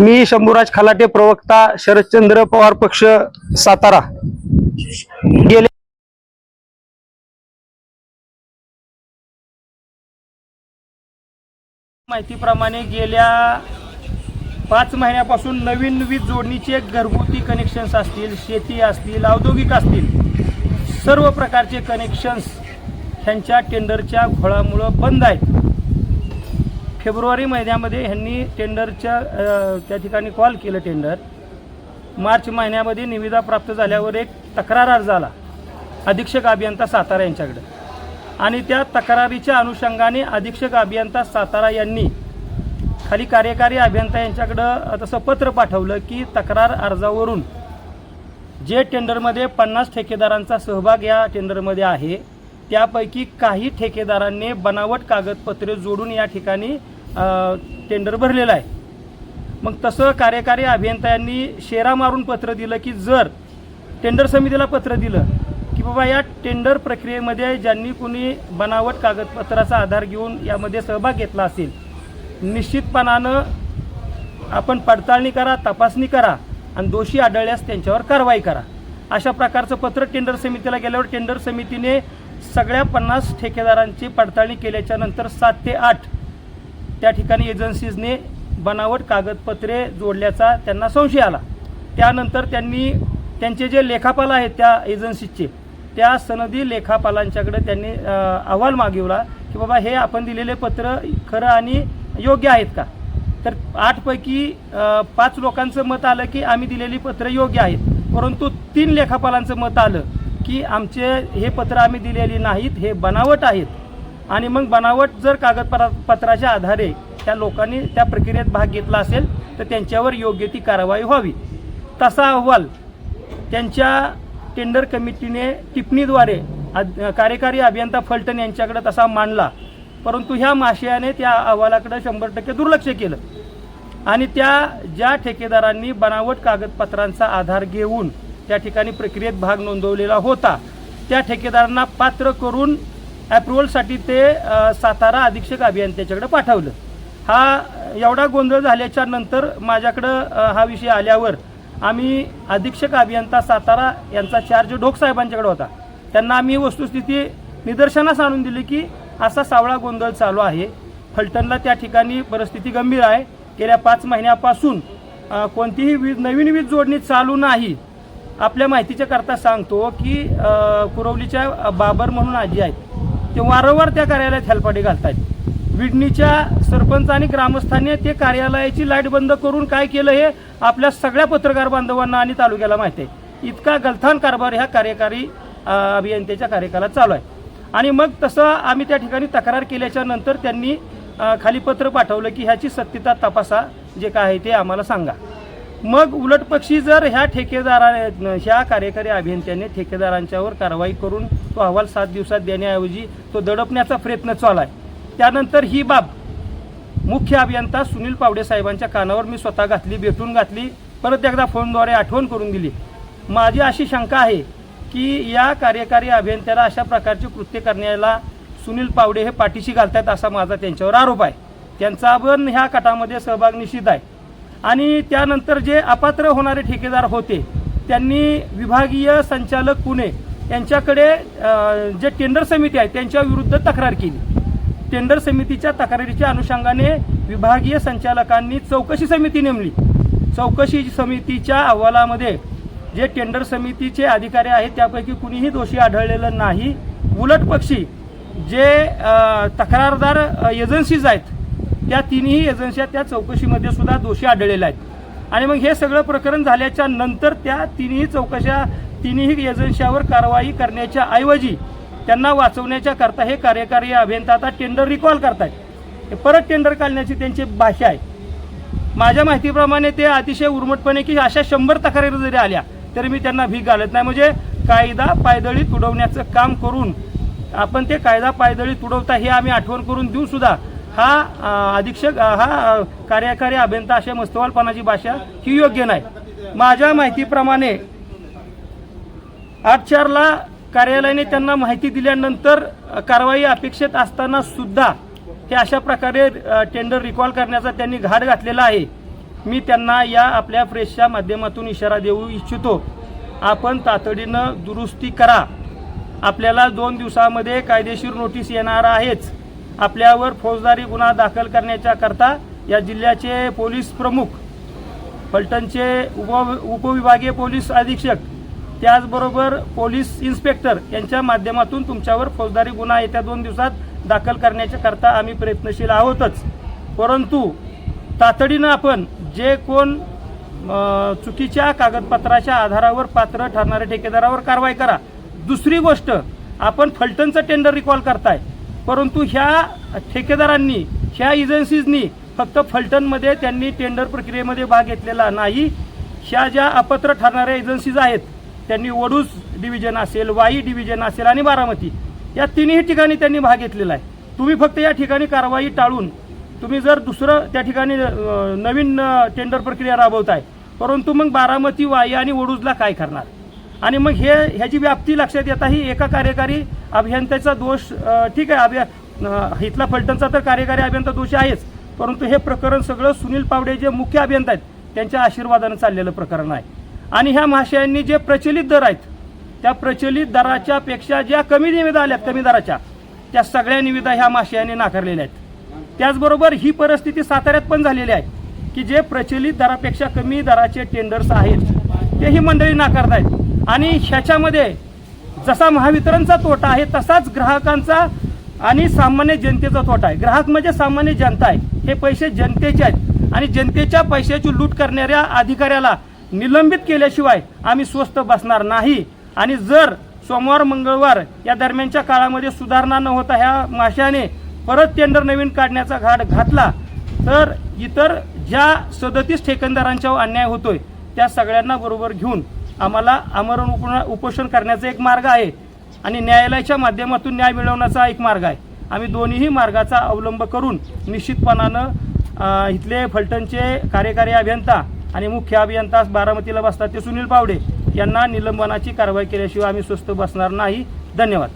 मी शंभूराज खलाटे प्रवक्ता शरदचंद्र पवार पक्ष सातारा. गेले माहितीप्रमाणे गेल्या पाच महिन्यापासून नवीन वीज जोडणीचे घरगुती कनेक्शन्स असतील शेती असतील औद्योगिक असतील सर्व प्रकारचे कनेक्शन्स ह्यांच्या टेंडरच्या घोळामुळं बंद आहेत. फेब्रुवारी महिन्यामध्ये ह्यांनी टेंडरच्या त्या ठिकाणी कॉल केलं टेंडर. मार्च महिन्यामध्ये निविदा प्राप्त झाल्यावर एक तक्रार अर्ज आला. अधीक्षक अभियंता सातारा यांच्याकडे. आणि त्या तक्रारीच्या अनुषंगाने अधीक्षक अभियंता सातारा यांनी खाली कार्यकारी अभियंता यांच्याकडं तसं पत्र पाठवलं की तक्रार अर्जावरून जे टेंडरमध्ये पन्नास ठेकेदारांचा सहभाग या टेंडरमध्ये आहे त्यापैकी काही ठेकेदारांनी बनावट कागदपत्रे जोडून या ठिकाणी टेंडर भरलेलं आहे. मग तसं कार्यकारी अभियंत्यांनी शेरा मारून पत्र दिलं की जर टेंडर समितीला पत्र दिलं की बाबा या टेंडर प्रक्रियेमध्ये ज्यांनी कुणी बनावट कागदपत्राचा आधार घेऊन यामध्ये सहभाग घेतला असेल निश्चितपणानं आपण पडताळणी करा तपासणी करा आणि दोषी आढळल्यास त्यांच्यावर कारवाई करा. अशा प्रकारचं पत्र टेंडर समितीला गेल्यावर टेंडर समितीने सगळ्या पन्नास ठेकेदारांची पडताळणी केल्याच्यानंतर सात ते आठ त्या ठिकाणी एजन्सीजने बनावट कागदपत्रे जोडल्याचा त्यांना संशय आला. त्यानंतर त्यांनी त्यांचे जे लेखापाल आहेत त्या एजन्सीजचे त्या सनदी लेखापालांच्याकडे त्यांनी अहवाल मागवला की बाबा हे आपण दिलेले पत्र खरं आणि योग्य आहेत का? तर आठपैकी पाच लोकांचं मत आलं की आम्ही दिलेली पत्र योग्य आहेत. परंतु तीन लेखापालांचं मत आलं की आमचे हे पत्र आम्ही दिलेली नाहीत हे बनावट आहेत. आणि मग बनावट जर कागदपत्रा पत्राच्या आधारे त्या लोकांनी त्या प्रक्रियेत भाग घेतला असेल तर त्यांच्यावर योग्य ती कारवाई व्हावी. तसा अहवाल त्यांच्या टेंडर कमिटीने टिप्पणीद्वारे कार्यकारी अभियंता फलटण यांच्याकडे तसा मांडला. परंतु ह्या माशयाने त्या अहवालाकडे शंभर टक्के दुर्लक्ष केलं. आणि त्या ज्या ठेकेदारांनी बनावट कागदपत्रांचा आधार घेऊन त्या ठिकाणी प्रक्रियेत भाग नोंदवलेला होता त्या ठेकेदारांना पात्र करून ॲप्रुव्हलसाठी ते सातारा अधीक्षक अभियंत्याच्याकडे पाठवलं. हा एवढा गोंधळ झाल्याच्यानंतर माझ्याकडं हा विषय आल्यावर आम्ही अधीक्षक अभियंता सातारा यांचा चार्ज ढोकसाहेबांच्याकडे होता. त्यांना आम्ही वस्तुस्थिती निदर्शनास आणून दिली की असा सावळा गोंधळ चालू आहे. फलटणला त्या ठिकाणी परिस्थिती गंभीर आहे. गेल्या पाच महिन्यापासून कोणतीही वीज नवीन वीज जोडणी चालू नाही. आपल्या माहितीच्या करता सांगतो की कुरवलीच्या बाबर म्हणून आजी आहेत. ते वारंवार त्या कार्यालयात हेलपाटे घालतात विडणीच्या सरपंच आणि ग्रामस्थांनी ते कार्यालयाची लाइट बंद करून काय केलं हे आपल्या सगळ्या पत्रकार बांधवांना आणि तालुक्याला माहिती आहे. इतका गलथान कारभार ह्या कार्यकारी अभियंत्याच्या कार्यकालात चालू आहे. आणि मग तसं आम्ही त्या ठिकाणी तक्रार केल्याच्यानंतर त्यांनी खाली पत्र पाठवलं की ह्याची सत्यता तपासा जे काय आहे ते आम्हाला सांगा. मग उलटपक्षी जर ह्या ठेकेदारा ह्या कार्यकारी अभियंत्याने ठेकेदारांच्यावर कारवाई करून तो अहवाल सात दिवसात देण्याऐवजी तो दडपण्याचा प्रयत्न चालू आहे. त्यानंतर ही बाब मुख्य अभियंता सुनील पावडे साहेबांच्या कानावर मी स्वतः घातली भेटून घातली परत एकदा फोनद्वारे आठवण करून दिली. माझी अशी शंका आहे की या कार्यकारी अभियंत्याला अशा प्रकारचे कृत्य करण्याला सुनील पावडे हे पाठीशी घालतात असा माझा त्यांच्यावर आरोप आहे. त्यांचा पण ह्या कटामध्ये सहभाग निश्चित आहे. आणि त्यानंतर जे अपात्र होणारे ठेकेदार होते त्यांनी विभागीय संचालक पुणे यांच्याकडे जे टेंडर समिती आहे त्यांच्या विरुद्ध तक्रार केली. टेंडर समितीच्या तक्रारीच्या अनुषंगाने विभागीय संचालकांनी चौकशी समिती नेमली. चौकशी समितीच्या अहवालामध्ये जे टेंडर समितीचे अधिकारी आहेत त्यापैकी कुणीही दोषी आढळलेलं नाही. उलट पक्षी जे तक्रारदार एजन्सीज आहेत त्या तिन्ही एजन्स्या त्या चौकशीमध्ये सुद्धा दोषी आढळलेल्या आहेत. आणि मग हे सगळं प्रकरण झाल्याच्यानंतर त्या तिन्ही चौकशा तिन्ही एजन्स्यावर कारवाई करण्याच्या ऐवजी त्यांना वाचवण्याच्या करता हे कार्यकारी अभियंता आता टेंडर रिकॉल करतायत. परत टेंडर काढण्याची त्यांची भाषा आहे. माझ्या माहितीप्रमाणे ते अतिशय उर्मटपणे की अशा शंभर तक्रारी जरी आल्या तरी मी त्यांना भीक घालत नाही. म्हणजे कायदा पायदळी तुडवण्याचं काम करून आपण ते कायदा पायदळी तुडवता हे आम्ही आठवण करून देऊ सुद्धा. हा अधीक्षक हा कार्यकारी अभियंता अशा मस्तवालपणाची भाषा ही योग्य नाही. माझ्या माहितीप्रमाणे आठ चारला कार्यालयाने त्यांना माहिती दिल्यानंतर कारवाई अपेक्षित असताना सुद्धा हे अशा प्रकारे टेंडर रिकॉल करण्याचा त्यांनी घाट घातलेला आहे. मी त्यांना या आपल्या प्रेसच्या माध्यमातून इशारा देऊ इच्छितो. आपण तातडीनं दुरुस्ती करा. आपल्याला दोन दिवसामध्ये कायदेशीर नोटीस येणार आहेच. आपल्यावर फौजदारी गुन्हा दाखल करण्याच्या करता या जिल्ह्याचे पोलीस प्रमुख फलटणचे उप उपविभागीय पोलीस अधीक्षक त्याचबरोबर पोलीस इन्स्पेक्टर यांच्या माध्यमातून तुमच्यावर फौजदारी गुन्हा येत्या दोन दिवसात दाखल करण्याच्या करता आम्ही प्रयत्नशील आहोतच. परंतु तातडीनं आपण जे कोण चुकीच्या कागदपत्राच्या आधारावर पात्र ठरणाऱ्या ठेकेदारावर कारवाई करा. दुसरी गोष्ट आपण फलटणचं टेंडर रिकॉल करताय. परंतु ह्या ठेकेदारांनी ह्या एजन्सीजनी फक्त फलटणमध्ये त्यांनी टेंडर प्रक्रियेमध्ये भाग घेतलेला नाही. ह्या ज्या अपात्र ठरणाऱ्या एजन्सीज आहेत त्यांनी वडूस डिव्हिजन असेल वाई डिव्हिजन असेल आणि बारामती या तिन्ही ठिकाणी त्यांनी भाग घेतलेला आहे. तुम्ही फक्त या ठिकाणी कारवाई टाळून तुम्ही जर दुसरं त्या ठिकाणी नवीन टेंडर प्रक्रिया राबवताय परंतु मग बारामती वाई आणि वडूजला काय करणार? आणि मग हे ह्याची व्याप्ती लक्षात येता ही एका कार्यकारी अभियंत्याचा दोष ठीक आहे अभिया इथला फलटणचा तर कार्यकारी अभियंता दोष आहेच परंतु हे प्रकरण सगळं सुनील पावडे जे मुख्य अभियंता आहेत त्यांच्या आशीर्वादानं चाललेलं प्रकरण आहे. आणि ह्या महाशयांनी जे प्रचलित दर आहेत त्या प्रचलित दराच्या पेक्षा ज्या कमी निविदा आल्या कमी दराच्या त्या सगळ्या निविदा ह्या माशयाने नाकारलेल्या आहेत. त्याचबरोबर ही परिस्थिती साताऱ्यात पण झालेली आहे की जे प्रचलित दरापेक्षा कमी दराचे टेंडर्स आहेत ते ही मंडळी नाकारत आहेत आणि ह्याच्यामध्ये जसा महावितरणचा तोटा आहे तसाच ग्राहकांचा आणि सामान्य जनतेचा तोटा आहे. ग्राहक म्हणजे सामान्य जनता आहे. हे पैसे जनतेचे आहेत. आणि जनतेच्या पैशाची लूट करणाऱ्या अधिकाऱ्याला निलंबित केल्याशिवाय आम्ही स्वस्त बसणार नाही. आणि जर सोमवार मंगळवार या दरम्यानच्या काळामध्ये सुधारणा न होता ह्या माशाने परत टेंडर नवीन काढण्याचा घाट घातला तर इतर ज्या सदतीस ठेकेदारांच्यावर अन्याय होतोय त्या सगळ्यांना बरोबर घेऊन आम्हाला आमरण उप उपोषण करण्याचा एक मार्ग आहे. आणि न्यायालयाच्या माध्यमातून न्याय मिळवण्याचा एक मार्ग आहे. आम्ही दोन्हीही मार्गाचा अवलंब करून निश्चितपणानं इथले फलटणचे कार्यकारी अभियंता आणि मुख्य अभियंता बारामतीला बसतात ते सुनील पावडे. यांना निलंबनाची कारवाई केल्याशिवाय आम्ही स्वस्त बसणार नाही. धन्यवाद.